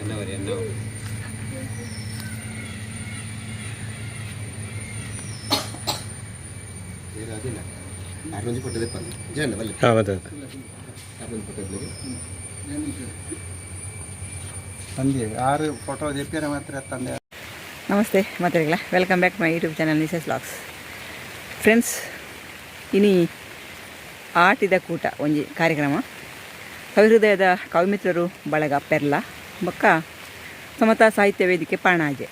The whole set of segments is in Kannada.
என்ன ಆರು ಫೋಟೋ ಮಾತ್ರ ತಂದೆ. ನಮಸ್ತೆ ಮಾತಾಡಿಲ್ಲ welcome back my YouTube channel ನಿಸಸ್ blogs friends ಇನಿ ಆಟಿದ ಕೂಟ ಒಂಜಿ ಕಾರ್ಯಕ್ರಮ. ಸವಿಹೃದಯದ ಕವಿಮಿತ್ರರು ಬಳಗ ಪೆರ್ಲ. ಬೊಕ್ಕ? ಸಮತಾ ಸಾಹಿತ್ಯ ವೇದಿಕೆ ಪಾಣಾಜೆ.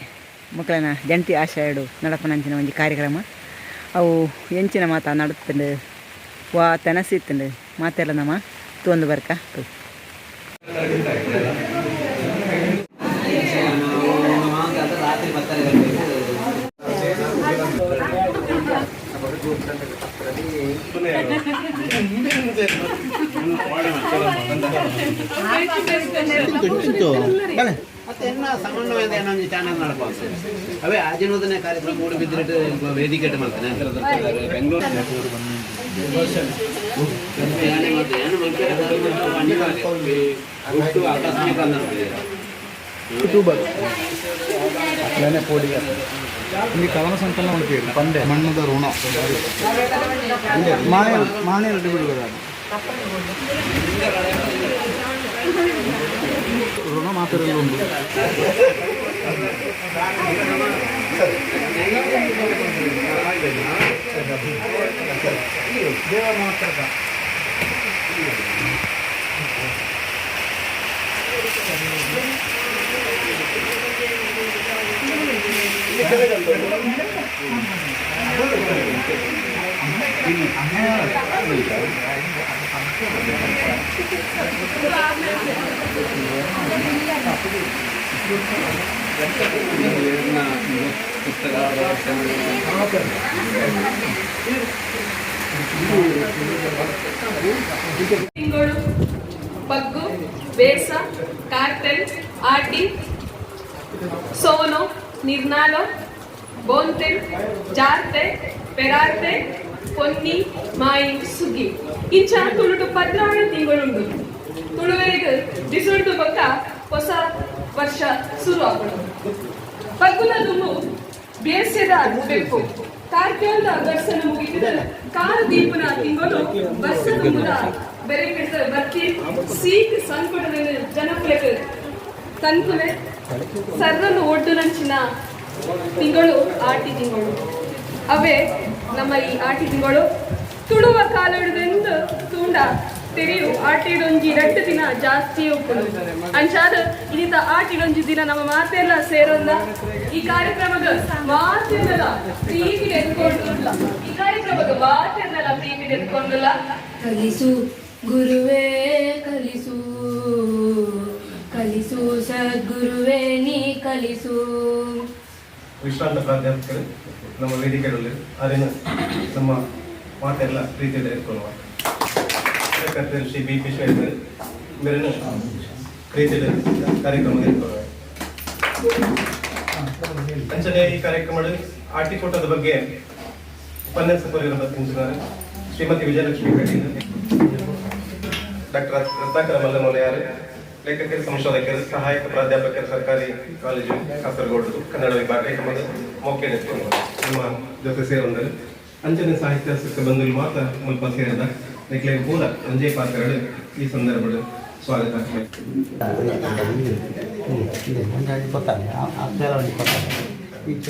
ಮಕ್ಕಳನ್ನ ಜಂಟಿ ಆಶಯಡು ನಡಪನಂಚಿನ ಒಂದು ಕಾರ್ಯಕ್ರಮ. ಅವು ಎಂಚಿನ ಮಾತ ನಡುತ್ತಂಡು, ವಾ ತೆನಸಿತ್ತಂಡು. ಮಾತೆಲ್ಲ ನಮ್ಮ ತೋಂದು ಬರ್ಕ. ತು. ರಾತ್ರಿ ಬರ್ತಾರೆ ಬರ್ಬೇಕು ಮತ್ತೆ ಎನ್ನ ಸಮನ್ವಯದ ಏನೋ ಒಂದು ಚಾನಲ್ ನಡ್ಕೊಂಡು ಅವೇ ಆಜಿನೋದನೆ ಕಾರ್ಯಕ್ರಮ ಮೂಡಿ ಬಿದ್ದಿಟ್ಟು ವೇದಿಕೆ ಮಾಡ್ತಾನೆ ಬೆಂಗಳೂರು ಯಾನೆ ಮತ್ತೆ ಏನು ಮಾಡ್ತಾರೆ ಒಟ್ಟು ಆಕಸ್ಮಿಕ ಅನ್ನೋದು ನೆನೆ ಪೋಡಿ ಇಲ್ಲಿ ಕವನ ಸಂಕಲನ ಮಾಡ್ತೀವಿ ಪಂದೆ ಮಣ್ಣದ ಋಣ ಮಾಣೆ ಮಾಣೆ ರೆಡಿ ಬಿಡುವುದ ಋಣ ಮಾತ್ರ ಉಂಟು ತಿಂಗಳು ಬಗ್ಗು ಬೇಸ ಕಾರ್ಟೆಲ್ ಆಟಿ ಸೋನೋ ನಿರ್ನಾಲೋ ಬೋಂತೆಲ್ ಜಾರ್ತೆ ಪೆರಾರ್ತೆ ಪೊನ್ನಿ ಮಾಯಿ ಸುಗ್ಗಿ ಇಂಚ ತುಳುಟು ಪದ್ನಾಳ ತಿಂಗಳುಂಡು ತುಳುವರಿಗೆ ಬಿಸುಳ್ದು ಬೊಕ್ಕ ಹೊಸ ವರ್ಷ ಶುರು ಆಗೋಣ ಬಗ್ಗುಲ ದುಂಬು ಬೇಸ್ಯದ ಬೆಕ್ಕು ಕಾರ್ಕ್ಯಾಲ್ದ ದರ್ಶನ ಮುಗಿದ ಕಾಲ ದೀಪನ ತಿಂಗಳು ಬಸ್ಸದ ಮುದ ಬೆರೆ ಕೆಟ್ಟ ಬರ್ತಿ ಸೀಟ್ ಸಂಕಟದ ಜನಪ್ರಿಯ ತನ್ಕುಲೆ ಸರ್ರನ್ನು ಒಡ್ಡು ನಂಚಿನ ತಿಂಗಳು, ಆಟಿ ತಿಂಗಳು. ಅವೇ ನಮ್ಮ ಈ ಆಟಿ ತಿಂಗಳು ತುಳುವ ಹಿಡಿದೆಂದು ತೂಂಡ ತೆರೆಯು ಆಟಿಡೊಂಜಿ ರಟ್ಟು ದಿನ ಜಾಸ್ತಿ ಉಪ್ಪುಡು ಅಂಚಾದ ಇನ್ನಿತ ಆಟಿಡೊಂಜಿ ದಿನ ನಮ್ಮ ಮಾತೆಲ್ಲ ಸೇರೋಲ್ಲ. ಈ ಕಾರ್ಯಕ್ರಮದ ಮಾತೆಲ್ಲ ಪ್ರೀತಿ ಎತ್ಕೊಂಡಿಲ್ಲ. ಈ ಕಾರ್ಯಕ್ರಮದ ಮಾತೆಲ್ಲ ಪ್ರೀತಿ ಎತ್ಕೊಂಡಿಲ್ಲ. ಕಲಿಸು ಗುರುವೇ ಕಲಿಸು. ಕಲಿಸು ಸದ್ಗುರುವೇ ನೀ ಕಲಿಸು. ವಿಶ್ರಾಂತ ಪ್ರಾಧ್ಯಾಪಕರು ನಮ್ಮ ವೇದಿಕೆಗಳಲ್ಲಿ ಅರಿನ ನಮ್ಮ ಮಾತೆಲ್ಲ ಪ್ರೀತಿಯಿಂದ ಇಟ್ಕೊಳ್ಳುವ. ಶ್ರೀ ಬಿ ವಿಶ್ವೇಶ್ವರ ಮೇಲಿನ ಪ್ರೀತಿಯಿಂದ ಕಾರ್ಯಕ್ರಮ ಇಟ್ಕೊಳ್ಳುವ. ಅಂಚನೆ ಈ ಕಾರ್ಯಕ್ರಮದಲ್ಲಿ ಆಟಿಕೋಟದ ಬಗ್ಗೆ ಉಪನ್ಯಾಸ ಕೊರಿಯರು ಶ್ರೀಮತಿ ವಿಜಯಲಕ್ಷ್ಮಿ ಕಟೀಲ್ ಡಾಕ್ಟರ್ ರತ್ನಾಕರ ಮಲ್ಲಮಲೆಯಾರು, ಲೇಖಕರು, ಸಂಶೋಧಕರು, ಸಹಾಯಕ ಪ್ರಾಧ್ಯಾಪಕರು, ಸರ್ಕಾರಿ ಕಾಲೇಜು ಕಾಸರಗೋಡು, ಕನ್ನಡ ವಿಭಾಗ ಮೌಖ್ಯ ನಿಮ್ಮ ಜೊತೆ ಸೇರೊಂದು ಅಂಚನೆ ಸಾಹಿತ್ಯ ಸುತ್ತ ಬಂದು ಮಾತ್ರ ಮುಲ್ಪ ಸೇರಿದ ಲೆಕ್ಲೆ ಪೂರ ಅಂಜೆ ಪಾತ್ರಗಳು ಈ ಸಂದರ್ಭಗಳು ಸ್ವಾಗತ. ಗೊತ್ತಾನೆ ಕೆಲವೊಂದು ಗೊತ್ತಾನೆ ಈಗ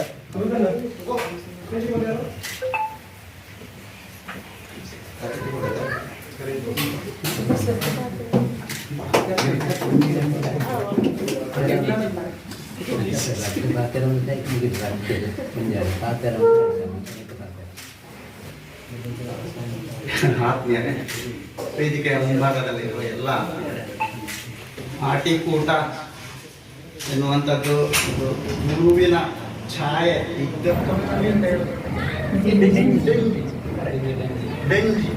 ಆತ್ಮೀಯರೇ ವೇದಿಕೆಯ ಮುಂಭಾಗದಲ್ಲಿರುವ ಎಲ್ಲ ಆಟಿಕೂಟ ಎನ್ನುವಂಥದ್ದು ಒಂದು ಗುರುವಿನ ಛಾಯೆ ಇದ್ದ ಬೆಂಜಿ.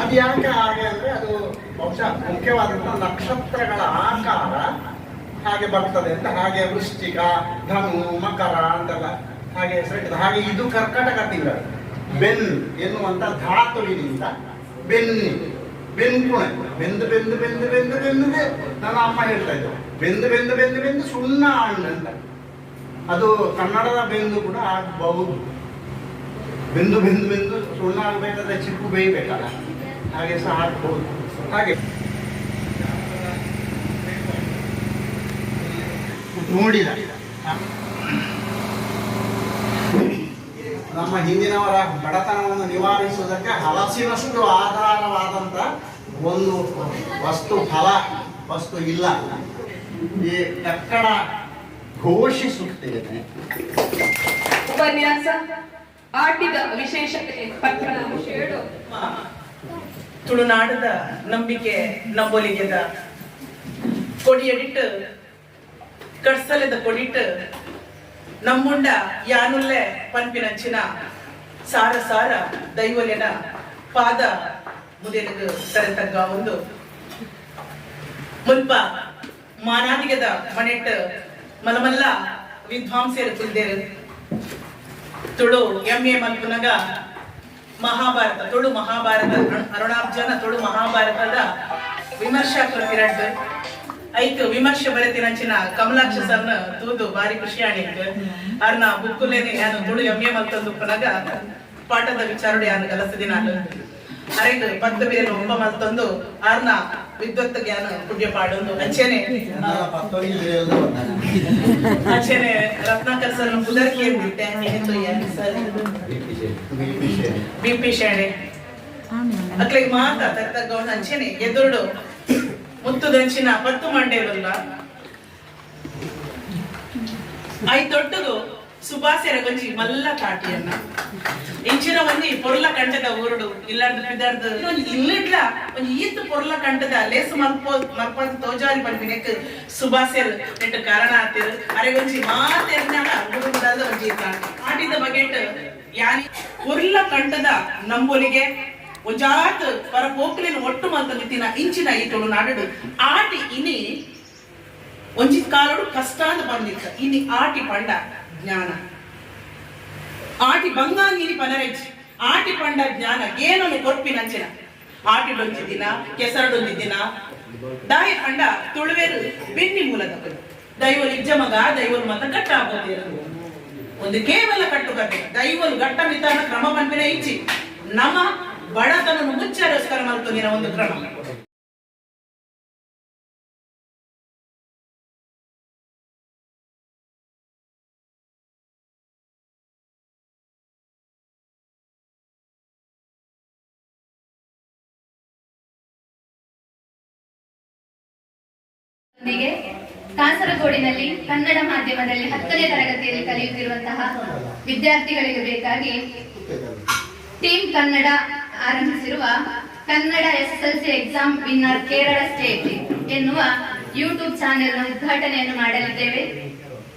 ಅದು ಯಾಕೆ ಹಾಗೆ ಅಂದರೆ ಅದು ಬಹುಶಃ ಮುಖ್ಯವಾದಂಥ ನಕ್ಷತ್ರಗಳ ಆಕಾರ ಹಾಗೆ ಬರ್ತದೆ ಅಂತ. ಹಾಗೆ ವೃಷ್ಟಿಕ, ಧನು, ಮಕರ ಅಂತೆಲ್ಲ ಹಾಗೆ ಹೆಸರಿಟ್ಟಿದೆ ಹಾಗೆ ಇದು ಕರ್ಕಟಕ ತಿಂಗಳು. ಬೆನ್ ಎನ್ನುವಂಥ ಧಾತುವಿನಿಂದ ಬೆನ್ನಿ ಬೆನ್ಕುಣೆ ಬೆಂದು ಬೆಂದು ಬೆಂದು ಬೆಂದು ಬೆಂದಿದೆ ನನ್ನ ಅಮ್ಮ ಹೇಳ್ತಾ ಇದ್ರು ಬೆಂದು ಬೆಂದು ಬೆಂದು ಬೆಂದು ಸುಣ್ಣ ಅಂತ. ಅದು ಕನ್ನಡದ ಬೆಂದು ಕೂಡ ಆಗಬಹುದು. ಬೆಂದು ಬೆಂದು ಬೆಂದು ಸುಣ್ಣ ಆಗಬೇಕಾದ್ರೆ ಚಿಪ್ಪು ಬೇಯಬೇಕಲ್ಲ? ಹಾಗೆ ಸಹ ಆಗ್ಬಹುದು. ಹಾಗೆ. ನೋಡಿದ? ನಮ್ಮ ಹಿಂದಿನವರ ಬಡತನವನ್ನು ನಿವಾರಿಸುವುದಕ್ಕೆ ಹಲಸಿನಷ್ಟು ಆಧಾರವಾದಂಥ ಒಂದು ವಸ್ತು ಫಲ ವಸ್ತು ಇಲ್ಲ. ಈ ಕಕ್ಕಡ ಘೋಷಿಸುತ್ತೇನೆ ಉಪನ್ಯಾಸ ಆಟಿದ ವಿಶೇಷತೆ ತುಳುನಾಡದ ನಂಬಿಕೆ ನಂಬೊಲಿಗೆದ ಕೊಡಿಯಡಿಟ್ಟು ಕಡ್ಸಲೆದ ಕೊಡಿಟ್ಟು ನಮ್ಮುಂಡ ಯಾನುಲ್ಲೆ ಪನ್ಪಿನಂಚಿನ ಸಾರ ಸಾರ ದೈವಲೆನ ಪಾದ ಮುದೇನಗು ಸರತಗ್ಗ ಒಂದು. ಮುಲ್ಪ ಮಾನಾದಿಗದ ಮನೆಟ್ ಮಲಮಲ್ಲ ವಿದ್ವಾಂಸರು ಕುಲ್ದೇರು. ತುಳು ಎಂ ಎ ಮಲ್ಪುನಗ ಮಹಾಭಾರತ, ತುಳು ಮಹಾಭಾರತ ಅರುಣಾಬ್ಜನ ತುಳು ಮಹಾಭಾರತದ ವಿಮರ್ಶಾ ಐಕ್ ವಿಮರ್ಶೆ ಬರೆತಿನಂಚಿನ ಕಮಲಾಕ್ಷ ಸರ್ನ ತೂದು ಬಾರಿ ಖುಷಿ ಆಣಿಕ್ ಅರ್ನ ಬುಕ್ಕುಲೇನೆ ಯಾನು ತುಳು ಎಮ್ಮೆ ಮಲ್ತಂದು ಪುನಗ ಪಾಠದ ವಿಚಾರಡೆ ಯಾನು ಕಲಸದಿ ನಾನು ಅರೆಗ್ ಪದ್ದ ಬೇರೆ ಒಬ್ಬ ಮಲ್ತಂದು ಅರ್ನ ವಿದ್ವತ್ ಜ್ಞಾನ ಪುಣ್ಯ ಪಾಡೊಂದು. ಅಂಚೆನೆ. ಅಂಚೆನೆ ರತ್ನಾಕರ್ ಸರ್ನ ಪುದರ್ಕೆ ಬಿಟ್ಟೆ. ಸರ್? ವಿಷಯ. ಬಿ ಪಿ ಮಾತಾ ಅಕ್ಲಿಗೆ ಮಾತ ತರ್ತಗೌಡ ಅಂಚೆನೆ ಎದುರುಡು ಮುತ್ತು ದಂಚಿನ ಪತ್ತು ಮಂಡೇಲಲ್ಲ ಐ ತೊಟ್ಟದು ಸುಭಾಸೆರ ಗಂಜಿ ಮಲ್ಲ ಕಾಟಿಯನ್ನ ಇಂಚಿನ ಒಂದು ಪೊರ್ಲ ಕಂಟದ ಊರುಡು, ಇಲ್ಲಾರ್ದು ಪಿದಾರ್ದು ಇಲ್ಲಿಡ್ಲ ಒಂಜಿ ಈತ್ ಪೊರ್ಲ ಕಂಟದ ಲೇಸು ಮರ್ಪೋ ಮರ್ಪೋ ತೋಜಾರಿ ಪಂಪಿನೆಕ್ ಸುಭಾಸೆರ್ ನೆಟ್ಟು ಕಾರಣ ಆತಿರು ಅರೆ ಒಂಜಿ ಮಾತೆರ್ನಾಗ ಗುರುಗುಡಾದ ಒಂಜಿ ಆಟಿದ ಬಗೆಟ್ ಯಾನಿ ಪೊರ್ಲ ಕಂಟದ ನಂಬೊಲಿಗೆ ಪರ പോക്കിലിൽ ಒಟ್ಟು ಮಂತ ಮಿತ್ತಿನ ಇಂಚಿನ ಈ ತುಳು ನಾಡಡು. ಆಟಿ ಇನಿ ಒಂಜಿ ಕಾಲಡು ಕಷ್ಟ ಅಂತ ಬಂದಿತ್ತ. ಇನಿ ಆಟಿ ಪಂಡ ಜ್ಞಾನ. ಆಟಿ ಬಂಗಾಂಗಿನಿ ಪನರೆಜ್ಜಿ ಆಟಿ ಪಂಡ ಜ್ಞಾನ. ಏನನ್ನು ಕೊರ್ಪಿನಂಚಿನ ಆಟಿಡೊಂಜಿ ದಿನ ಕೆಸರಡೊಂಜಿ ದಿನ ದಾಯ ಪಂಡ ತುಳುವೇರು ಬೆನ್ನಿ ಮೂಲದ ದೈವರು ಇಜ್ಜ ಮಗ ದೈವಲು ಮತ ಗಟ್ಟ ಆಗೋದಿರ ಒಂದು ಕೇವಲ ಕಟ್ಟುಕತೆ ದೈವರು ಗಟ್ಟ ಮಿತಾನ ಕ್ರಮ ಬಂದಿನ ಇಚ್ಚಿ. ನಮ ಬಡತನನ್ನು ಮುಚ್ಚರೋಸ್ಕರ ಮಲ್ತೊಂದಿನ ಒಂದು ಕ್ರಮ. ಕಾಸರಗೋಡಿನಲ್ಲಿ ಕನ್ನಡ ಮಾಧ್ಯಮದಲ್ಲಿ ಹತ್ತನೇ ತರಗತಿಯಲ್ಲಿ ಕಲಿಯುತ್ತಿರುವಂತಹ ವಿದ್ಯಾರ್ಥಿಗಳಿಗೆ ಬೇಕಾಗಿ ಟೀಮ್ ಕನ್ನಡ ಆರಂಭಿಸಿರುವ Kannada SSLC exam winner Kerala state ಎನ್ನುವ ಯೂಟ್ಯೂಬ್ ಚಾನೆಲ್ನ ಉದ್ಘಾಟನೆಯನ್ನು ಮಾಡಲಿದ್ದೇವೆ.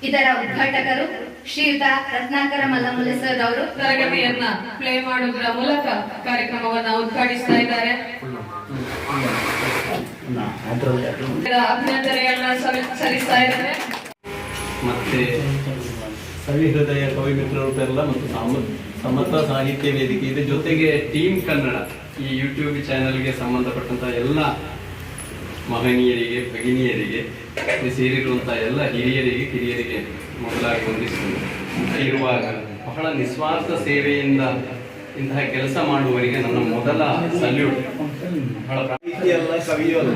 ಇದರ ಉದ್ಘಾಟಕರು ಶ್ರೀಯುತ ರತ್ನಾಕರ ಮಲ್ಲಮುಲ್ಲ ಸರ್ ಅವರು ತರಗತಿಯನ್ನ ಪ್ಲೇ ಮಾಡುವುದರ ಮೂಲಕ ಕಾರ್ಯಕ್ರಮವನ್ನು ಉದ್ಘಾಟಿಸ್ತಾ ಇದ್ದಾರೆ. ಸಲ್ಲಿಸ್ತಾ ಇದ್ದಾರೆ. ಮತ್ತೆ ಸವಿಹೃದಯ ಕವಿ ಮಿತ್ರರು ಮತ್ತು ಸಮ ಸಮರ್ಥ ಸಾಹಿತ್ಯ ವೇದಿಕೆ ಇದೆ. ಜೊತೆಗೆ ಟೀಮ್ ಕನ್ನಡ ಈ ಯೂಟ್ಯೂಬ್ ಚಾನೆಲ್ಗೆ ಸಂಬಂಧಪಟ್ಟಂತ ಎಲ್ಲ ಮಹನೀಯರಿಗೆ, ಭಗಿನಿಯರಿಗೆ ಸೇರಿರುವಂತಹ ಎಲ್ಲ ಹಿರಿಯರಿಗೆ, ಕಿರಿಯರಿಗೆ ಮೊದಲಾಗಿ ಹೊಂದಿಸಿಕೊಂಡು ಇರುವಾಗ ಬಹಳ ನಿಸ್ವಾರ್ಥ ಸೇವೆಯಿಂದ ಇಂತಹ ಕೆಲಸ ಮಾಡುವವರಿಗೆ ನನ್ನ ಮೊದಲ ಸಲ್ಯೂಟ್ ಬಹಳ ಪ್ರಾ- ಎಲ್ಲ ಕವಿಯೂ ಅಲ್ಲ.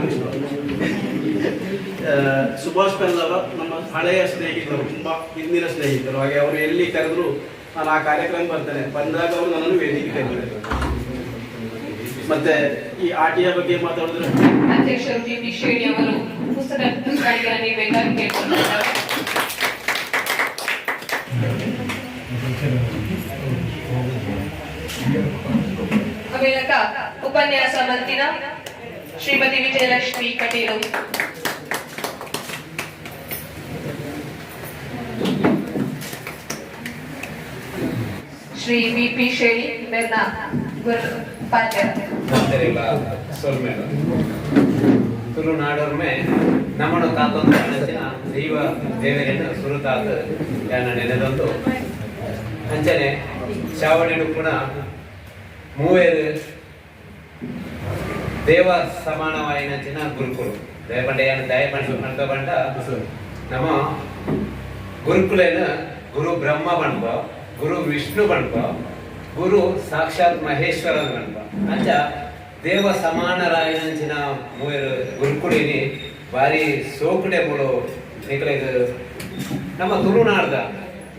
ಸುಭಾಷ್ ಪೆಲ್ಲವ ನಮ್ಮ ಹಳೆಯ ಸ್ನೇಹಿತರು, ತುಂಬಾ ಹಿಂದಿನ ಸ್ನೇಹಿತರು. ಹಾಗೆ ಅವರು ಎಲ್ಲಿ ಕರೆದ್ರು ನಾನು ಆ ಕಾರ್ಯಕ್ರಮ ಬರ್ತೇನೆ. ಬಂದಾಗ ಅವರು ನನ್ನನ್ನು ವೇದಿಕೆ ಕರೀತಾರೆ. ಮತ್ತೆ ಈ ಆಟಿಯ ಬಗ್ಗೆ ಮಾತಾಡಿದ್ರೆ? ಉಪನ್ಯಾಸ ಮಂತಿನ ಶ್ರೀಮತಿ ವಿಜಯಲಕ್ಷ್ಮಿ ಕಟೀಲು ಶ್ರೀ ವಿ ಪಿ ಶೇಣಿ ಬೆನ್ನ ಗುರು ಪಾತ್ರ. ಅಂತೆಲ್ಲ ಸೊಲ್ಮೇಲ ತುಳುನಾಡೊರ್ಮೆ ನಮ್ಮಡು ತಾತೊಂದು ಅಂಚಿನ ದೈವ ಸುರುತಾತ ಯಾನ ನೆನೆದೊಂದು ಅಂಚನೆ ಚಾವಣಿಡು ಕೂಡ ಮೂವೇರು ದೇವ ಸಮಾನವಾಯಿನಂಚಿನ ಗುರುಕುಲು. ದಯಪಂಡ ಏನು ದಯಪಂಡ ಪಂಡ ಪಂಡ ನಮ್ಮ ಗುರುಕುಲೇನ ಗುರು ಬ್ರಹ್ಮ ಬಣ್ಪ ಗುರು ವಿಷ್ಣು ಬಣ್ಪ ಗುರು ಸಾಕ್ಷಾತ್ ಮಹೇಶ್ವರ ಬಣ್ಪ ಅಂಚ ದೇವ ಸಮಾನರಾಯನಂಚಿನ ಮೂವರು ಗುರುಕುಡಿನಿ ಬಾರಿ ಸೋಕುಡೆ ಮೂಡು ನಿಕ್ಲೆಗ್ ನಮ್ಮ ತುಳುನಾಡ್ದ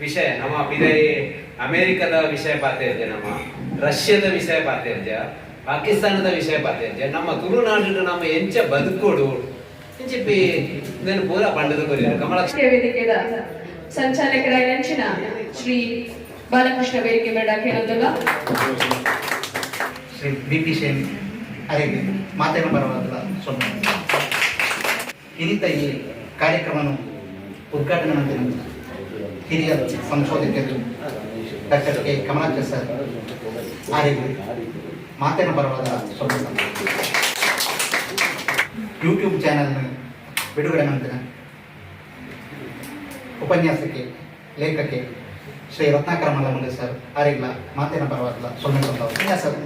ವಿಷಯ, ನಮ್ಮ ಬಿದೈ ಅಮೆರಿಕದ ವಿಷಯ ಪಾತಿರ್ಜೆ ನಮ್ಮ, ರಷ್ಯಾದ ವಿಷಯ ಪಾತಿರ್ಜೆ ಪಾಕಿಸ್ತಾನದ ವಿಷಯ ಪಾತಿರ್ಜೆ ನಮ್ಮ ತುಳುನಾಡಿನ ನಮ್ಮ ಎಂಚ ಬದುಕೋಡು, ಎಂಚಿಪ್ಪಿ ಇದನ್ನು ಪೂರ ಬಂಡದ ಕೊರಿಯರು. ಕಮಲಕ್ಷ ವೇದಿಕೆದ ಸಂಚಾಲಕರಾಗಿ ನೆಂಚಿನ ಶ್ರೀ ಬಾಲಕೃಷ್ಣ ವೇದಿಕೆ ಬೇಡ ಕೇಳೋದಲ್ಲ ಶ್ರೀ ಬಿ ಪಿ ಶೇನ್ ಅರೆಗೆ ಮಾತೇನ ಬರವಾದ ಸೊನ್ನೆ ಇನ್ನಿತ ಈ ಕಾರ್ಯಕ್ರಮವನ್ನು ಉದ್ಘಾಟನೆ ಮಾಡಿದ ಹಿರಿಯ ಸಂಶೋಧಕರು, ಡಾಕ್ಟರ್ ಕೆ. ಕಮಲಾಕ್ಷ ಸರ್ ಆರಿಗೆ ಮಾತೇನ ಬರವಾದ ಸೊನ್ನೆ ಯೂಟ್ಯೂಬ್ ಚಾನಲ್ ಬಿಡುಗಡೆ ಮಾಡಿದ ಉಪನ್ಯಾಸಕ್ಕೆ ಲೇಖಕ್ಕೆ ಶ್ರೀ ರತ್ನಾಕರ ಮಲ್ಲಮಂಗ ಸರ್ ಆರಿಲ್ಲ ಮಾತಿನ ಪರವಾಗಿಲ್ಲ. ಬಂದ ಸರ್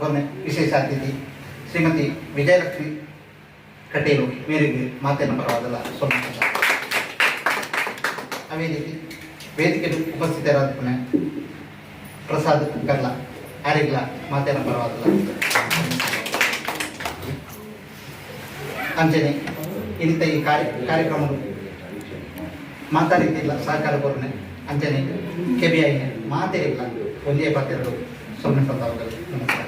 ಬೊನ್ನೆ. ವಿಶೇಷ ಅತಿಥಿ. ಶ್ರೀಮತಿ ವಿಜಯಲಕ್ಷ್ಮಿ ಕಟೇಲು, ಮೇರೆಗೆ ಮಾತಿನ ಪರವಾಗಿಲ್ಲ. ಬಂದ. ಅದೇ ರೀತಿ ವೇದಿಕೆ ಉಪಸ್ಥಿತರಾದ ಪ್ರಸಾದ ಪ್ರಸಾದ್ ಕರ್ಲ. ಆರಿಲ್ಲ ಮಾತಿನ ಪರವಾಗಿಲ್ಲ. ಅಂಜನೆ ಇಂಥ ಈ ಕಾರ್ಯ ಕಾರ್ಯಕ್ರಮ ಮಾತಾಡಿದ್ದಿಲ್ಲ. ಸಹಕಾರ ಕೊರನೆ ಅಂಚನೆ ಕೆಬಿ ಬಿ ಐನೆ ಮಾತಿರಿಲ್ಲ ಒಂದೇ ಪಾತ್ರೆಗಳು ಸೊನ್ನೆ ಸಂದರ್ಭದಲ್ಲಿ ನಮಸ್ಕಾರ.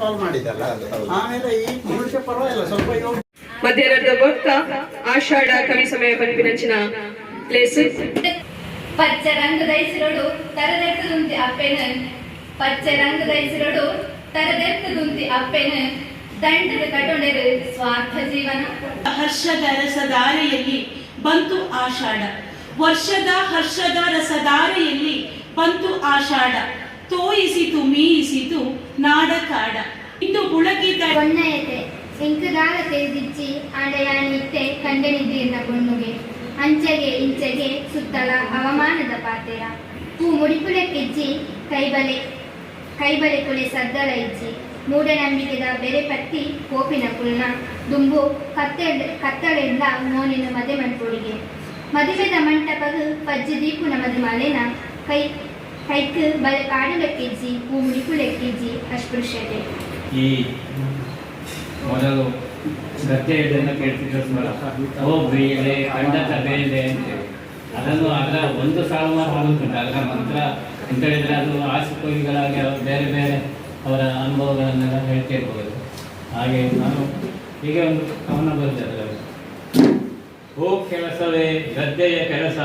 ಕಾಲ್ ಮಾಡಿದಲ್ಲ ಆಮೇಲೆ ಈ ಪುರುಷ ಪರವಾಗಿಲ್ಲ ಸ್ವಲ್ಪ ಮಧ್ಯಾಹ್ನದ ಭಕ್ತ ಆಷಾಢ ಕವಿ ಸಮಯ ಪಂಪಿನಂಚಿನ ಪ್ಲೇಸ್ ಪಚ್ಚ ರಂಗದ ಹೆಸರೋಡು ತರದೆತ್ತದುಂತಿ ಅಪ್ಪೆನ. ಪಚ್ಚ ರಂಗದ ಹೆಸರೋಡು ತರದೆತ್ತದುಂತಿ ಅಪ್ಪೆನ. ದಂಡದ ಕಟೊಂಡೆರು ಸ್ವಾರ್ಥ ಜೀವನ. ಹರ್ಷದ ರಸಧಾರೆಯಲ್ಲಿ ಬಂತು ಆಷಾಢ. ವರ್ಷದ ಹರ್ಷದ ರಸಧಾರೆಯಲ್ಲಿ ಬಂತು ಆಷಾಢ. ತೋಯಿಸಿತು ಮೀಯಿಸಿತು ನಾಡ ಕಾಡ. ಇಂದು ಪುಳಕಿದ ಎಂಕುದಾರತೆ ದಿಚ್ಚಿ ಆಡಯಾಣಿತ್ತೆ ಕಂಡನಿದ್ದೀರ್ನ ಕೊನ್ನುಗೆ ಅಂಚೆಗೆ ಇಂಚೆಗೆ ಸುತ್ತಲ ಹವಾಮಾನದ ಪಾತೆಯ. ಹೂ ಮುಡಿಪುಡಕ್ಕಿಜ್ಜಿ ಕೈಬಲೆ ಕೈಬಲೆ ಕೊಲೆ ಸದ್ದಲ ಇಜ್ಜಿ ಮೂಢನಂಬಿಕೆದ ಬೆರೆ ಪತ್ತಿ ಕೋಪಿನ ಕುಲ್ನ ದುಂಬು ಕತ್ತೆ ಕತ್ತಳೆಂದ ನೋನಿನ ಮದೆ ಮಣ್ಪುಡಿಗೆ ಮದುವೆದ ಮಂಟಪದ ಪಜ್ಜಿ ದೀಪುನ ನಮದು ಮಾಲೆನ ಕೈ, ಕೈಕ್ ಬಲೆ ಕಾಡುಗಕ್ಕಿಜ್ಜಿ ಹೂ ಮುಡಿಪುಲೆಕ್ಕೆಜ್ಜಿ ಅಸ್ಪೃಶ್ಯತೆ. ಈ ಮೊದಲು ಗದ್ದೆ ಇದನ್ನು ಕೇಳ್ತಿದ್ರು ಹೋಗ್ರಿ ಓ ಕಂಡ ಕದೆ ಇದೆ ಅಂತೇಳಿ ಅದನ್ನು ಅದರ ಒಂದು ಸಾಲು ಮಾತ್ರ ಆಗುತ್ತುಂಟು ಅದರ ಮಂತ್ರ ಅಂತ ಹೇಳಿದರೆ ಅದು ಆಸಕ್ತಿಗಳಾಗಿ ಅವರು ಬೇರೆ ಬೇರೆ ಅವರ ಅನುಭವಗಳನ್ನೆಲ್ಲ ಹೇಳ್ತಿರ್ಬೋದು ಹಾಗೆ ನಾನು ಹೀಗೆ ಒಂದು ಕವನ ಬರುತ್ತೆ ಅದರಲ್ಲಿ. ಓ ಕೆಲಸವೇ, ಗದ್ದೆಯ ಕೆಲಸ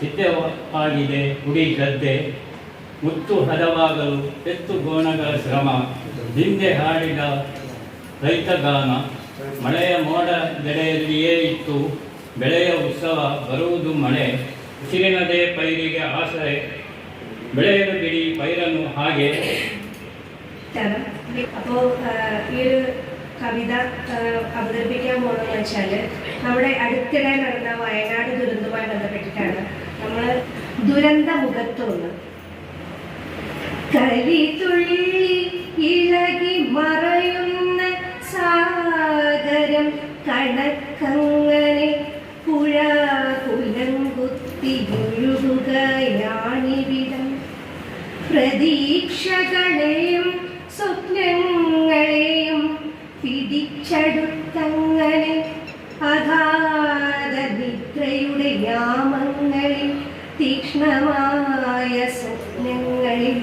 ಸಿದ್ಧವಾಗಿದೆ ಗುಡಿ ಗದ್ದೆ. ಮುತ್ತು ಹದವಾಗಲು, ಎತ್ತು ಗೋಣಗಳ ಶ್ರಮ, ಹಿಂದೆ ಹಾಡಿದ ರೈತಗಾನ ಮಳೆಯ ಮೋಡ ಜಡೆಯಲ್ಲಿಯೇ ಇತ್ತು ಬೆಳೆಯ ಉತ್ಸವ ಬರುವುದು ಮಳೆ ಉಸಿರಿನದೇ ಪೈರಿಗೆ ಆಸರೆ ಬೆಳೆಯಲು ಬಿಡಿ പൈരന്നു ಹಾಗೆ അപ്പോൾ ഈ ഒരു കവിത ആ, അവതരിപ്പിക്കാൻ പോകുന്നത് വെച്ചാൽ നമ്മുടെ അടുത്തിടെ നടന്ന വയനാട് ദുരന്തവുമായി ബന്ധപ്പെട്ടിട്ടാണ് നമ്മൾ ദുരന്ത മുഖത്തുനിന്ന് കരിതുള്ളി ഇളകി മറയുന്ന സാഗരം കണക്കങ്ങനെ പുഴ കുലങ്കുത്തി ഒഴുകുകയാണിവിടം പ്രതീക്ഷകളെയും സ്വപ്നങ്ങളെയും പിടിച്ചെടുത്തങ്ങനെ അഗാധ നിദ്രയുടെ യാമങ്ങളിൽ തീക്ഷ്ണമായ സ്വപ്നങ്ങളിൽ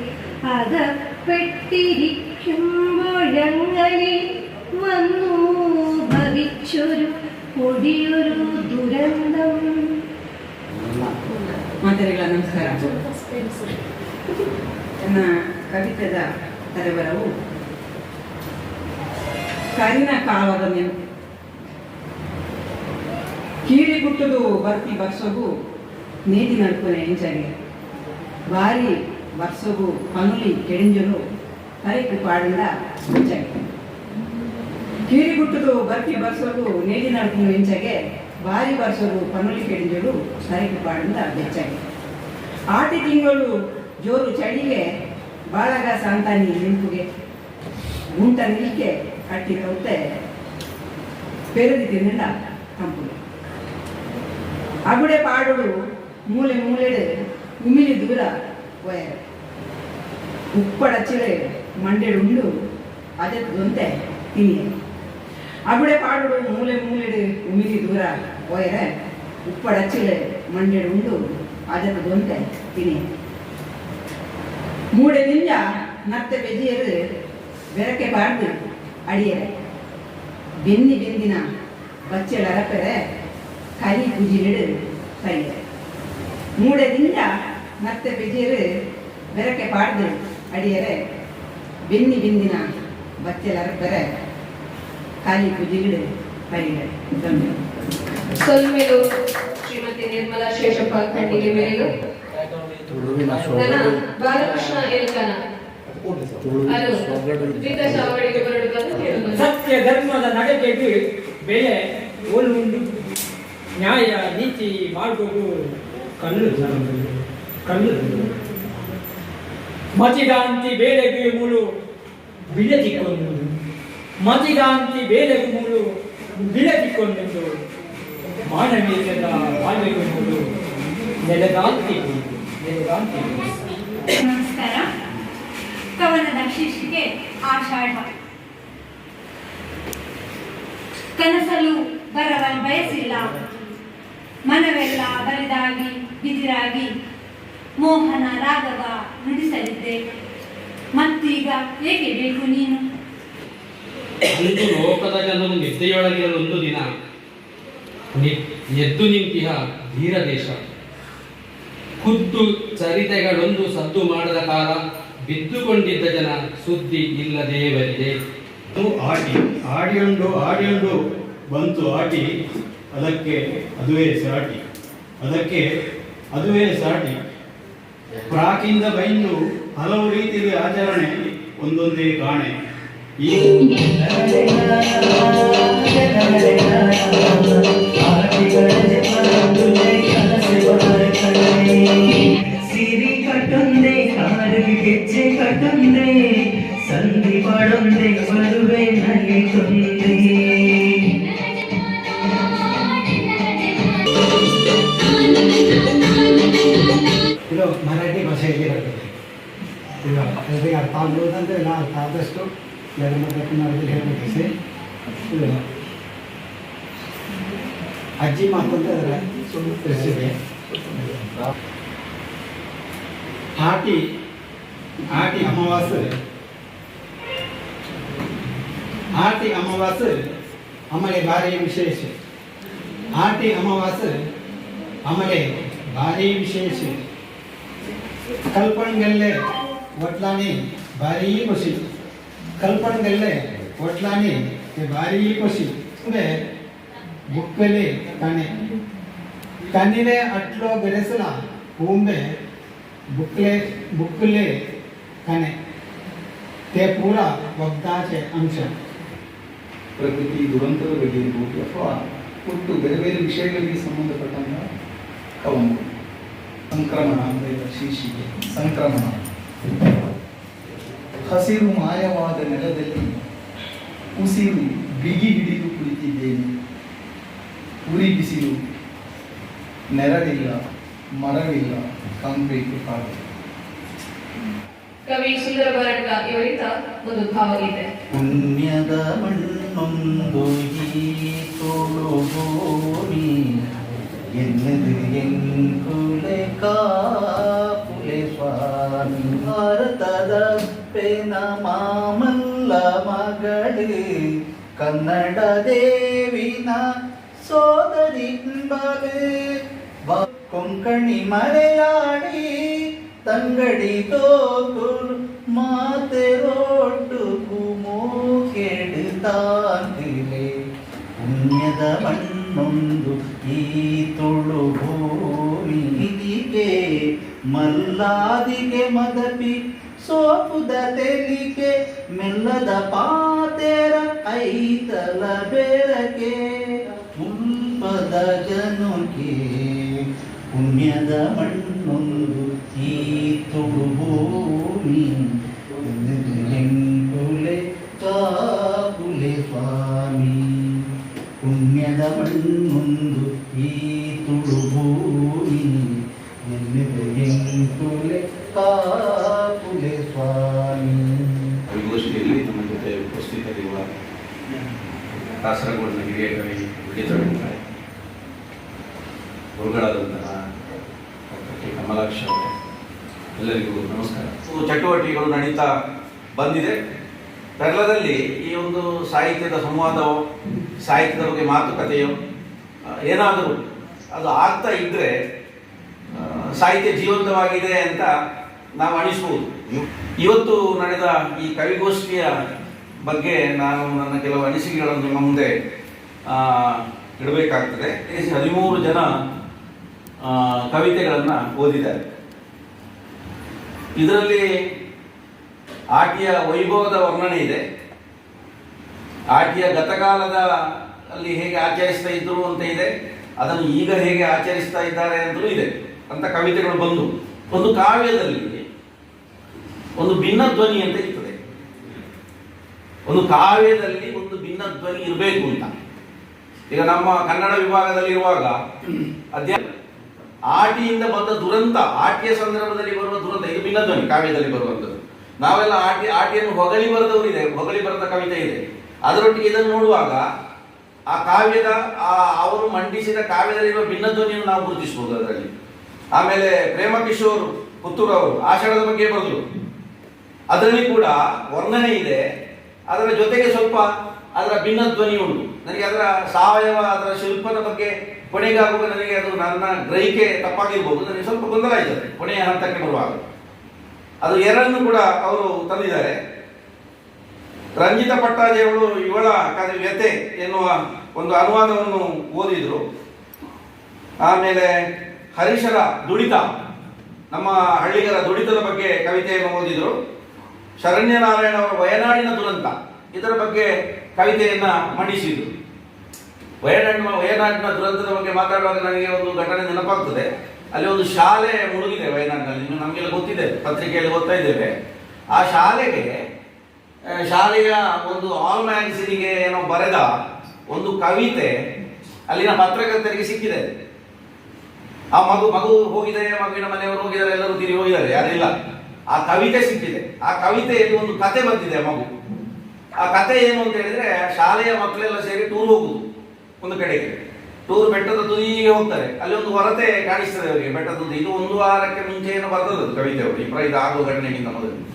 അകപ്പെട്ടിരിക്കുമ്പോഴങ്ങനെ വന്നു ഭവിച്ചൊരു കൊടിയൊരു ദുരന്തം ಮಾತೆರೆಗಳ ನಮಸ್ಕಾರ ನನ್ನ ಕವಿತದ ತಲೆಬರವು ಕರಿನ ಕಾಲದ ನೆನಪು ಕೀರಿ ಗುಟ್ಟದು ಬರ್ತಿ ಬರ್ಸೋಗು ನೀತಿ ನಡ್ಕೊನೆ ಎಂಚಾಗೆ ಬಾರಿ ಬರ್ಸೋಗು ಕನುಲಿ ಕೆಡಿಂಜಲು ಹರಿಕು ಪಾಡಿಂದ ಬೆಚ್ಚಗೆ ಕೀರಿಗುಟ್ಟದು ಬರ್ತಿ ಬರ್ಸೋದು ನೇಲಿ ನಡ್ಕೊಂಡು ಹೆಂಚಗೆ ಬಾರಿ ಬರ್ಸೋದು ಪನ್ನುಲಿ ಕೆಡಿಂಜಲು ಸರಿಕೆ ಪಾಡಿಂದ ಬೆಚ್ಚಗೆ. ಆಟಿ ತಿಂಗಳು ಜೋರು ಚಳಿಗೆ ಬಾಳಗ ಸಾಂತಾನಿ ನಿಂಪುಗೆ ಗುಂಟ ನಿಲ್ಕೆ ಕಟ್ಟಿ ಕೌತೆ ಪೆರದಿ ತಿನ್ನ ತಂಪುಗೆ. ಅಗುಡೆ ಪಾಡುಡು ಮೂಲೆ ಮೂಲೆಡೆ ಉಮಿಲಿ ದೂರ ಒಯರ. ಉಪ್ಪಡಚ್ಚಿಲೆ ಮಂಡೆಡುಂಡು ಅದೇ ದೊಂತೆ ತಿನಿಯ. ಅಗುಡೆ ಪಾಡುಡು ಮೂಲೆ ಮೂಲೆಡೆ ಉಮಿಲಿ ದೂರ ಒಯರ ಉಪ್ಪಡಚ್ಚಿಲೆ ಮಂಡೆಡುಂಡು ಅದೇ ದೊಂತೆ ತಿನಿಯ ಮೂಡೆ ನಿಂಜ ನತ್ತೆ ಬೆಜಿಯರು ಬೆರಕೆ ಬಾರ್ದು ಅಡಿಯರೆ ಬೆನ್ನಿ ಬೆಂದಿನ ಬಚ್ಚೆಳ ಅರಪೆರೆ ಕರಿ ಕುಜಿಲಿಡು ಕೈಯರೆ ಮೂಡೆದಿಂದ ಮತ್ತೆ ಬೆಜಿಯರು ಬೆರಕೆ ಪಾಡ್ದು ಅಡಿಯರೆ ಬೆನ್ನಿ ಬೆಂದಿನ ಬಚ್ಚೆಳ ಅರಪೆರೆ ಕಾಲಿ ಪೂಜೆಗಳು ಸೊಲ್ಮೆಲು ಶ್ರೀಮತಿ ನಿರ್ಮಲಾ ಶೇಷಪ್ಪ ಖಂಡಿಗೆ ಮೇಲು. ಬಾಲಕೃಷ್ಣ ಸತ್ಯ ಧರ್ಮದ ನಡೆಗೆಗೆ ಬೆಲೆ ಒಳ್ಳುಂಡು ನ್ಯಾಯ ನೀತಿ ಮಾಡುವುದು ಕಲ್ಲು ಕಲ್ಲು ಮತಿಗಾಂತಿ ಬೇಲೆಗೆ ಮೂಲು ಬಿಡದಿಕ್ಕೊಂಡು ಮತಿಗಾಂತಿ ಬೇಲೆಗೆ ಮೂರು ಬಿಡದಿಕ್ಕೊಂಡು ಮಾನವೀಯದ ಬಾಳ್ವೆಗೆ ಮೂರು ನೆಲೆಗಾಂತಿ ನೆಲಗಾಂತಿ ನಮಸ್ಕಾರ. ಕವನದ ಶೀರ್ಷಿಕೆ ಆಷಾಢ. ಕನಸಲು ಬರವ ಬಯಸಿಲ್ಲ. ಮನವೆಲ್ಲ ಬರಿದಾಗಿ, ಬಿದಿರಾಗಿ ಮೋಹನ ರಾಗವ ನುಡಿಸಲಿದ್ದೆ. ಮತ್ತೀಗ ಏಕೆ ಬೇಕು ನೀನು? ಅಂದು ಲೋಕದ ಜನರು ನಿದ್ದೆಯೊಳಗಿರಲು ಒಂದು ದಿನ. ಎದ್ದು ನಿಂತಿಹ ಧೀರ ದೇಶ. ಖುದ್ದು ಚರಿತೆಗಳೊಂದು ಸದ್ದು ಮಾಡದ ಕಾಲ ಬಿದ್ದುಕೊಂಡಿದ್ದ ಜನ ಸುದ್ದಿ ಇಲ್ಲದೇ ಬರಿದೆ. ಆಟಿ ಆಡಿಯೊಂದು ಆಡಿಯೊಂದು ಬಂತು ಆಟಿ. ಅದಕ್ಕೆ ಅದುವೇ ಸಾಟಿ. ಅದಕ್ಕೆ ಅದುವೇ ಸಾಟಿ. ಪ್ರಾಕಿಂದ ಬೈಂದು ಹಲವು ರೀತಿಯಲ್ಲಿ ಆಚರಣೆ, ಒಂದೊಂದೇ ಕಾಣೆ. ಈ ಸಿರಿ ಕಟ್ಟೊಂದೆ ಕಾಲಿಗೆ ಗೆಜ್ಜೆ ಕಟ್ಟೊಂದೆ ಸಂಧಿ ಪಡೊಂದೆ ಬರುವೆ ನಲ್ಲಿ ತೊಂದೆ ಇದು ಮರಾಠಿ ಭಾಷೆಯಲ್ಲಿ ಬರ್ತದೆ ಈಗ ಎಲ್ಲರಿಗೆ ಅರ್ಥ ಆಗ್ಬೋದಂದ್ರೆ ನಾ ಅರ್ಥ ಆದಷ್ಟು ಎರಡು ಮತ್ತೆ ಕನ್ನಡದಲ್ಲಿ ಹೇಳಬೇಕು ಸರಿ ಇದು ಅಜ್ಜಿ ಮಾತು ಅಂತ ಅದರ ಸುಳ್ಳು ತಿಳಿಸಿದೆ ಆಟಿ ಆಟಿ ಅಮಾವಾಸ್ಯೆ ಆಟಿ ಅಮಾವಾಸ್ಯೆ ಆಮೇಲೆ ಭಾರಿ ವಿಶೇಷ ಆಟಿ ಅಮಾವಾಸ್ಯೆ ಆಮೇಲೆ ಭಾರಿ ವಿಶೇಷ ಕಲ್ಪಣಗಲ್ಲೇ ಒಟ್ಲಾನಿ ಭಾರಿ ಖುಷಿ ಕಲ್ಪಣಗಲ್ಲೇ ಒಟ್ಲಾನಿ ಭಾರಿ ಖುಷಿ ಅಂದ್ರೆ ಬುಕ್ಕಲಿ ಕಣೆ ಕಣ್ಣಿಲೆ ಅಟ್ಲೋ ಬೆರೆಸಲ ಹೂಂಬೆ ಬುಕ್ಲೆ ಬುಕ್ಕಲೆ ಕಣೆ ते ಪೂರ ಒಗ್ದಾಚೆ ಅಂಶ ಪ್ರಕೃತಿ ದುರಂತದ ಬಗ್ಗೆ ಇರ್ಬೋದು ಅಥವಾ ಒಟ್ಟು ಬೇರೆ ಬೇರೆ ವಿಷಯಗಳಿಗೆ ಸಂಬಂಧಪಟ್ಟಂತಹ ಕವನ ಸಂಕ್ರಮಣ ಅಂತ ಇದರ ಶೀರ್ಷಿಕೆ ಸಂಕ್ರಮಣ ಹಸಿರು ಮಾಯವಾದ ನೆಲದಲ್ಲಿ ಉಸಿರು ಬಿಗಿ ಹಿಡಿದು ಕುಳಿತಿದ್ದೇನೆ. ಉರಿ ಬಿಸಿಲು ನೆರಳಿಲ್ಲ ಮರವಿಲ್ಲ ಕಾಂಕ್ರೀಟ್ ಕಾಡು ಕವಿ ಸುಂದರ ಬರಡ್ಕ ಇವರಿಂದ ಒಂದು ಭಾವಗೀತೆ. ಪುಣ್ಯದ ಮಣ್ಣೊಂದು ಈ ತುಳುಭೂಮಿ ಎನ್ನದು ಎಂಕುಲೆ ಕಾಪುಲೆ ಸ್ವಾಮಿ ಭಾರತದ ಪೆನ ಮಾಮಲ್ಲ ಮಗಳು ಕನ್ನಡ ದೇವಿನ ಸೋದರಿಂಬಲೆ ಬ- ಕೊಂಕಣಿ ಮಲೆಯಾಡಿ ತಂಗಡಿ ತೋಗುಳು ಮಾತೆ ರೋಟ್ಟು ಕುಮೋ ಕೆಡುತ್ತಾಂತಿಲೆ ಪುಣ್ಯದ ಮಣ್ಣೊಂದು ಈ ತುಳು ಭೂಮಿ ಇದಿಗೆ ಮಲ್ಲಾದಿಗೆ ಮದಪಿ ಸೋಪುದ ತೆಲಿಕೆ, ಮೆಲ್ಲದ ಪಾತೆರ, ಐತಲ ಬೆರಕೆ. ಮುಂಪದ ಜನಕ್ಕೆ ಪುಣ್ಯದ ಮಣ್ಣೊಂದು ಈ ತುಳು ಭೂಮಿ ಎಂಕುಲೆ ಕಾಕುಲೆ ಸ್ವಾಮಿ, ಪುಣ್ಯದ ಮಣ್ಣೊಂದು ಈ ತುಳು ಭೂಮಿ ಎಂಕುಲೆ ಕಾಕುಲೆ ಸ್ವಾಮಿ ಕವಿಗೋಷ್ಠಿಯಲ್ಲಿ ನಮ್ಮ ಜೊತೆ ಉಪಸ್ಥಿತರಿರುವ ಕಾಸರಗೋಡಿನ ಹಿರಿಯ ಕವಿ ವಿಜಯತೊಡಗಿದ್ದಾರೆ ಗುರುಗಳಾದಂತಹ ಡಾಕ್ಟರ್ ಕೆ ಕಮಲಾಕ್ಷ ಅವರೇ ಎಲ್ಲರಿಗೂ ನಮಸ್ಕಾರ ಒಂದು ಚಟುವಟಿಕೆಗಳು ನಡೀತಾ ಬಂದಿದೆ. ಪೆರ್ಲದಲ್ಲಿ ಈ ಒಂದು ಸಾಹಿತ್ಯದ ಸಂವಾದವೋ, ಸಾಹಿತ್ಯದ ಬಗ್ಗೆ ಮಾತುಕತೆಯೋ ಏನಾದರೂ ಅದು ಆಗ್ತಾ ಇದ್ದರೆ ಸಾಹಿತ್ಯ ಜೀವಂತವಾಗಿದೆ ಅಂತ ನಾವು ಅನಿಸ್ಬೋದು. ಇವತ್ತು ನಡೆದ ಈ ಕವಿಗೋಷ್ಠಿಯ ಬಗ್ಗೆ ನಾನು ನನ್ನ ಕೆಲವು ಅನಿಸಿಕೆಗಳನ್ನು ನಿಮ್ಮ ಮುಂದೆ ಇಡಬೇಕಾಗ್ತದೆ. ಹದಿಮೂರು ಜನ ಕವಿತೆಗಳನ್ನು ಓದಿದ್ದಾರೆ. ಇದರಲ್ಲಿ ಆಟಿಯ ವೈಭವದ ವರ್ಣನೆ ಇದೆ. ಆಟಿಯ ಗತಕಾಲದ ಅಲ್ಲಿ ಹೇಗೆ ಆಚರಿಸ್ತಾ ಇದ್ರು ಅಂತ ಇದೆ. ಅದನ್ನು ಈಗ ಹೇಗೆ ಆಚರಿಸ್ತಾ ಇದ್ದಾರೆ ಅಂತಲೂ ಇದೆ. ಅಂತ ಕವಿತೆಗಳು ಬಂದು, ಒಂದು ಕಾವ್ಯದಲ್ಲಿ ಒಂದು ಭಿನ್ನ ಧ್ವನಿ ಅಂತ ಇರ್ತದೆ. ಒಂದು ಕಾವ್ಯದಲ್ಲಿ ಒಂದು ಭಿನ್ನ ಧ್ವನಿ ಇರಬೇಕು ಅಂತ. ಈಗ ನಮ್ಮ ಕನ್ನಡ ವಿಭಾಗದಲ್ಲಿ ಇರುವಾಗ ಅಧ್ಯಾಯ ಆಟಿಯಿಂದ ಬಂದ ದುರಂತ, ಆಟಿಯ ಸಂದರ್ಭದಲ್ಲಿ ಬರುವ ದುರಂತ, ಇದು ಭಿನ್ನ ಧ್ವನಿ, ಕಾವ್ಯದಲ್ಲಿ ಬರುವಂಥದ್ದು. ನಾವೆಲ್ಲ ಆಟಿ ಆಟಿಯನ್ನು ಹೊಗಳಿ ಬರೆದವರು ಇದೆ, ಹೊಗಳಿ ಬರೆದ ಕವಿತೆ ಇದೆ. ಅದರೊಟ್ಟಿಗೆ ಇದನ್ನು ನೋಡುವಾಗ ಆ ಕಾವ್ಯದ, ಆ ಅವರು ಮಂಡಿಸಿದ ಕಾವ್ಯದಲ್ಲಿರುವ ಭಿನ್ನ ಧ್ವನಿಯನ್ನು ನಾವು ಗುರುತಿಸಬಹುದು ಅದರಲ್ಲಿ. ಆಮೇಲೆ ಪ್ರೇಮ ಕಿಶೋರ್ ಪುತ್ತೂರು ಅವರು ಆಷಾಢದ ಬಗ್ಗೆ ಬರೆದರು. ಅದರಲ್ಲಿ ಕೂಡ ವರ್ಣನೆ ಇದೆ. ಅದರ ಜೊತೆಗೆ ಸ್ವಲ್ಪ ಅದರ ಭಿನ್ನ ಧ್ವನಿ ಉಂಟು. ನನಗೆ ಅದರ ಸಾವಯವ, ಅದರ ಶಿಲ್ಪದ ಬಗ್ಗೆ ಕೊನೆಗಾಗುವಾಗ ನನಗೆ ಅದು ನನ್ನ ಗ್ರಹಿಕೆ ತಪ್ಪಾಗಿರ್ಬೋದು. ನನಗೆ ಸ್ವಲ್ಪ ಗೊಂದಲ ಆಯ್ತದೆ ಕೊನೆಯ ಹಂತಕ್ಕೆ ಬರುವಾಗ. ಅದು ಎರಡನ್ನು ಕೂಡ ಅವರು ತಂದಿದ್ದಾರೆ. ರಂಜಿತ ಪಟ್ಟಾಜಿಯವರು ಇವಳ ವ್ಯತೆ ಎನ್ನುವ ಒಂದು ಅನುವಾದವನ್ನು ಓದಿದ್ರು. ಆಮೇಲೆ ಹರೀಶರ ದುಡಿತ, ನಮ್ಮ ಹಳ್ಳಿಗರ ದುಡಿತದ ಬಗ್ಗೆ ಕವಿತೆಯನ್ನು ಓದಿದ್ರು. ಶರಣ್ಯನಾರಾಯಣ ಅವರ ವಯನಾಡಿನ ದುರಂತ, ಇದರ ಬಗ್ಗೆ ಕವಿತೆಯನ್ನ ಮಂಡಿಸಿದ್ರು. ವಯನಾಡಿನ ವಯನಾಡಿನ ದುರಂತದ ಬಗ್ಗೆ ಮಾತಾಡುವಾಗ ನನಗೆ ಒಂದು ಘಟನೆ ನೆನಪಾಗ್ತದೆ. ಅಲ್ಲಿ ಒಂದು ಶಾಲೆ ಮುಳುಗಿದೆ ವಯನಾಡಿನಲ್ಲಿ ಇನ್ನು ನಮಗೆಲ್ಲ ಗೊತ್ತಿದೆ, ಪತ್ರಿಕೆಯಲ್ಲಿ ಓದ್ತಾ ಇದ್ದೇವೆ. ಆ ಶಾಲೆಗೆ ಶಾಲೆಯ ಒಂದು ಆಲ್ ಮ್ಯಾಗಝಿನಿಗೆ ಏನೋ ಬರೆದ ಒಂದು ಕವಿತೆ ಅಲ್ಲಿನ ಪತ್ರಕರ್ತರಿಗೆ ಸಿಕ್ಕಿದೆ. ಆ ಮಗು ಮಗು ಹೋಗಿದೆ, ಮಗುವಿನ ಮನೆಯವರು ಹೋಗಿದ್ದಾರೆ, ಎಲ್ಲರೂ ತಿರುಗಿ ಹೋಗಿದ್ದಾರೆ ಯಾರಿಲ್ಲ ಆ ಕವಿತೆ ಸಿಕ್ಕಿದೆ. ಆ ಕವಿತೆಯಲ್ಲಿ ಒಂದು ಕತೆ ಬಂದಿದೆ ಮಗು. ಆ ಕತೆ ಏನು ಅಂತ ಹೇಳಿದ್ರೆ, ಶಾಲೆಯ ಮಕ್ಕಳೆಲ್ಲ ಸೇರಿ ಟೂರ್ ಹೋಗುದು ಒಂದು ಕಡೆಗೆ. ಟೂರ್ ಬೆಟ್ಟದ ತುದಿಗೆ ಹೋಗ್ತಾರೆ. ಅಲ್ಲಿ ಒಂದು ಹೊರತೆ ಕಾಣಿಸ್ತದೆ ಅವರಿಗೆ. ಬೆಟ್ಟದ ಇದು ಒಂದು ವಾರಕ್ಕೆ ಮುಂಚೆ ಏನೋ ಬರ್ತದೆ ಕವಿತೆ ಅವರು ಇದು ಆಗುವ ಘಟನೆಗಿಂತ ಮೊದಲು.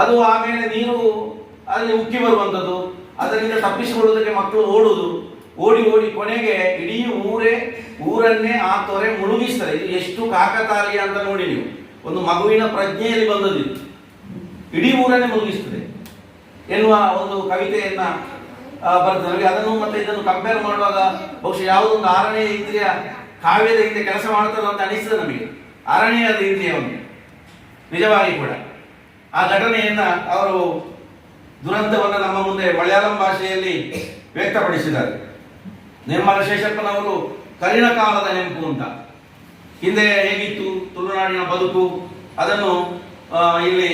ಅದು ಆಮೇಲೆ ನೀರು ಅಲ್ಲಿ ಉಕ್ಕಿ ಬರುವಂಥದ್ದು. ಅದರಿಂದ ತಪ್ಪಿಸಿಕೊಳ್ಳುವುದಕ್ಕೆ ಮಕ್ಕಳು ಓಡುದು. ಓಡಿ ಓಡಿ ಕೊನೆಗೆ ಇಡೀ ಊರೇ, ಊರನ್ನೇ ಆ ತೊರೆ ಮುಳುಗಿಸ್ತಾರೆ ಇದು ಎಷ್ಟು ಕಾಕತಾಲಿಯ ಅಂತ ನೋಡಿ ನೀವು. ಒಂದು ಮಗುವಿನ ಪ್ರಜ್ಞೆಯಲ್ಲಿ ಬಂದದ್ದು. ಇಡೀ ಊರನ್ನೇ ಮುಳುಗಿಸ್ತದೆ. ಎನ್ನುವ ಒಂದು ಕವಿತೆಯನ್ನ ಬರ್ತದೆ. ನಮಗೆ ಅದನ್ನು ಮತ್ತೆ ಇದನ್ನು ಕಂಪೇರ್ ಮಾಡುವಾಗ ಬಹುಶಃ ಯಾವುದೊಂದು ಆರನೇ ಇಂದ್ರಿಯ ಕಾವ್ಯದ ಹಿಂದೆ ಕೆಲಸ ಮಾಡುತ್ತದೆ ಅಂತ ಅನಿಸ್ತದೆ ನಮಗೆ. ಆರನೆಯದ ಒಂದು. ನಿಜವಾಗಿ ಕೂಡ. ಆ ಘಟನೆಯನ್ನ ಅವರು ದುರಂತವನ್ನು ನಮ್ಮ ಮುಂದೆ ಮಲಯಾಳಂ ಭಾಷೆಯಲ್ಲಿ ವ್ಯಕ್ತಪಡಿಸಿದ್ದಾರೆ. ನಿರ್ಮಲ ಶೇಷಪ್ಪನವರು ಕರಿಣ ಕಾಲದ ನೆನಪು ಅಂತ. ಹಿಂದೆ ಹೇಗಿತ್ತು, ತುಳುನಾಡಿನ ಬದುಕು, ಅದನ್ನು ಇಲ್ಲಿ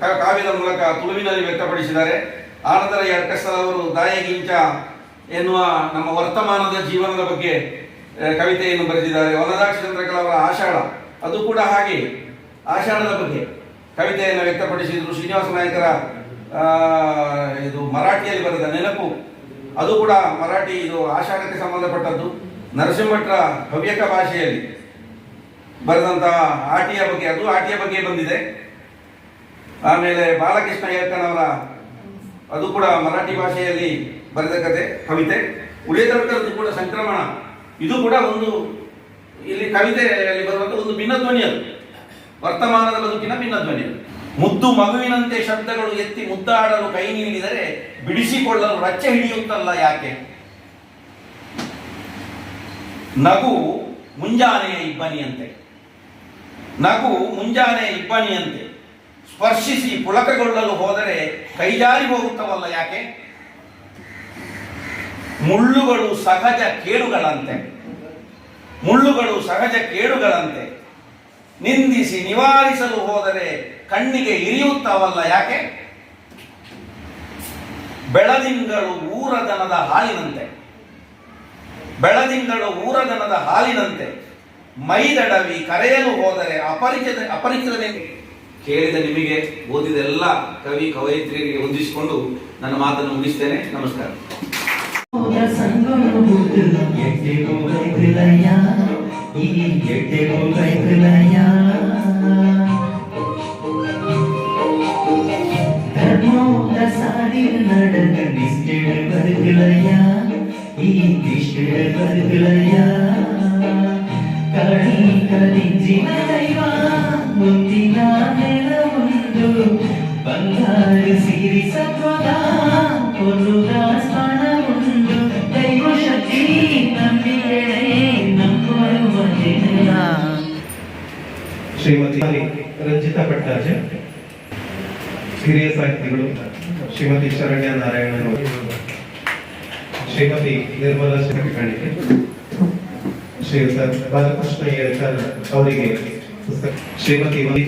ಕಾವ್ಯದ ಮೂಲಕ ತುಳುವಿನಲ್ಲಿ ವ್ಯಕ್ತಪಡಿಸಿದ್ದಾರೆ. ಆನಂತರ ಯರ್ಕಸಲ್ ಅವರು ದಾಯಗಿಂಚ ಎನ್ನುವ ನಮ್ಮ ವರ್ತಮಾನದ ಜೀವನದ ಬಗ್ಗೆ ಕವಿತೆಯನ್ನು ಬರೆದಿದ್ದಾರೆ. ವನದಾಕ್ಷ ಚಂದ್ರಗಳವರ ಆಷಾಢ, ಅದು ಕೂಡ ಹಾಗೆ. ಆಷಾಢದ ಬಗ್ಗೆ ಕವಿತೆಯನ್ನು ವ್ಯಕ್ತಪಡಿಸಿದ್ರು ಶ್ರೀನಿವಾಸ ನಾಯಕರ ಇದು ಮರಾಠಿಯಲ್ಲಿ ಬರೆದ ನೆನಪು. ಅದು ಕೂಡ ಮರಾಠಿ, ಇದು ಆಷಾಢಕ್ಕೆ ಸಂಬಂಧಪಟ್ಟದ್ದು. ನರಸಿಂಹಟ್ರ ಹವ್ಯಕ ಭಾಷೆಯಲ್ಲಿ ಬರೆದಂತಹ ಆಟಿಯ ಬಗ್ಗೆ, ಅದು ಆಟಿಯ ಬಗ್ಗೆ ಬಂದಿದೆ. ಆಮೇಲೆ ಬಾಲಕೃಷ್ಣ ಯಕ್ಕನವರ ಅದು ಕೂಡ ಮರಾಠಿ ಭಾಷೆಯಲ್ಲಿ ಬರೆದ ಕತೆ, ಕವಿತೆ. ಉಳಿದವರದ್ದು ಕೂಡ ಸಂಕ್ರಮಣ. ಇದು ಕೂಡ ಒಂದು ಇಲ್ಲಿ ಕವಿತೆಯಲ್ಲಿ ಬರುವಂತ ಒಂದು ಭಿನ್ನಧ್ವನಿ ಅದು. ವರ್ತಮಾನದ ಬದುಕಿನ ಭಿನ್ನಧ್ವನಿ ಮುದ್ದು ಮಗುವಿನಂತೆ ಶಬ್ದಗಳು ಎತ್ತಿ ಮುದ್ದಾಡಲು ಕೈ ನೀಡಿದರೆ ಬಿಡಿಸಿಕೊಳ್ಳಲು ರಚ್ಚೆ ಹಿಡಿಯುತ್ತಲ್ಲ ಯಾಕೆ? ನಗು ಮುಂಜಾನೆಯ ಇಬ್ಬನಿಯಂತೆ. ನಗು ಮುಂಜಾನೆಯ ಇಬ್ಬನಿಯಂತೆ. ಸ್ಪರ್ಶಿಸಿ ಪುಳಕಗೊಳ್ಳಲು ಹೋದರೆ ಕೈಜಾರಿ ಹೋಗುತ್ತವಲ್ಲ ಯಾಕೆ? ಮುಳ್ಳುಗಳು ಸಹಜ ಕೇಡುಗಳಂತೆ ಮುಳ್ಳುಗಳು ಸಹಜ ಕೇಡುಗಳಂತೆ ನಿಂದಿಸಿ ನಿವಾರಿಸಲು ಹೋದರೆ ಕಣ್ಣಿಗೆ ಇರಿಯುತ್ತವಲ್ಲ ಯಾಕೆ? ಬೆಳದಿಂಗಳು ಊರದನದ ಹಾಲಿನಂತೆ. ಬೆಳದಿಂಗಳು ಊರದನದ ಹಾಲಿನಂತೆ. ಮೈದಡವಿ ಕರೆಯಲು ಹೋದರೆ ಅಪರಿಚಿತ ಅಪರಿಚಿತನೇ ಕೇಳಿದ ನಿಮಗೆ ಓದಿದ ಎಲ್ಲ ಕವಿ ಕವಯಿತ್ರಿಯರಿಗೆ ಹೊಂದಿಸಿಕೊಂಡು ನನ್ನ ಮಾತನ್ನು ಮುಗಿಸ್ತೇನೆ. ನಮಸ್ಕಾರ. ಈ ಶ್ರೀಮತಿ ಶರಣ್ಯ ನಾರಾಯಣನ್ ಅವರು. ಶ್ರೀಮತಿ ನಿರ್ಮಲಾ ಕಾಣಿಕೆ ಶ್ರೀಯುತ ಬಾಲಕೃಷ್ಣ ಏಳ್ಕರ್ ಅವರಿಗೆ ಪುಸ್ತಕ. ಶ್ರೀಮತಿ ವಿ.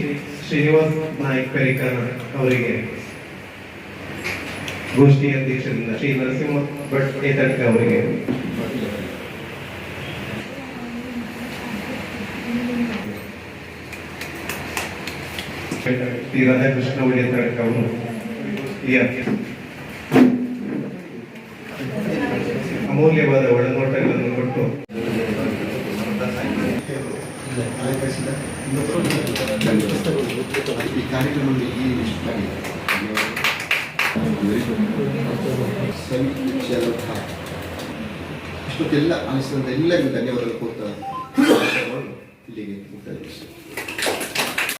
ಶ್ರೀನಿವಾಸ್ ನಾಯ್ಕ್ ಪೆರಿಕರ್ ಅವರಿಗೆ ಗೋಷ್ಠಿ ಅಧ್ಯಕ್ಷರಿಂದ ಶ್ರೀ ನರಸಿಂಹ ಭಟ್ ಏತಡ್ಕ ಅವರಿಗೆ. ಶ್ರೀ ರಾಧಾಕೃಷ್ಣ ಉಳಿಯತಡ್ಕ ಅವರು ಈ ಅಮೂಲ್ಯವಾದ ಒಳನೋಟಗಳನ್ನು ಕೊಟ್ಟು. ಈ ಕಾರ್ಯಕ್ರಮದಲ್ಲಿ ಈ ಇಷ್ಟೊತ್ತೆಲ್ಲ ಎಲ್ಲರಿಗೂ ಧನ್ಯವಾದಗಳು ಕೊಡ್ತಾ ಇಲ್ಲಿಗೆ ಮುಕ್ತಾಯ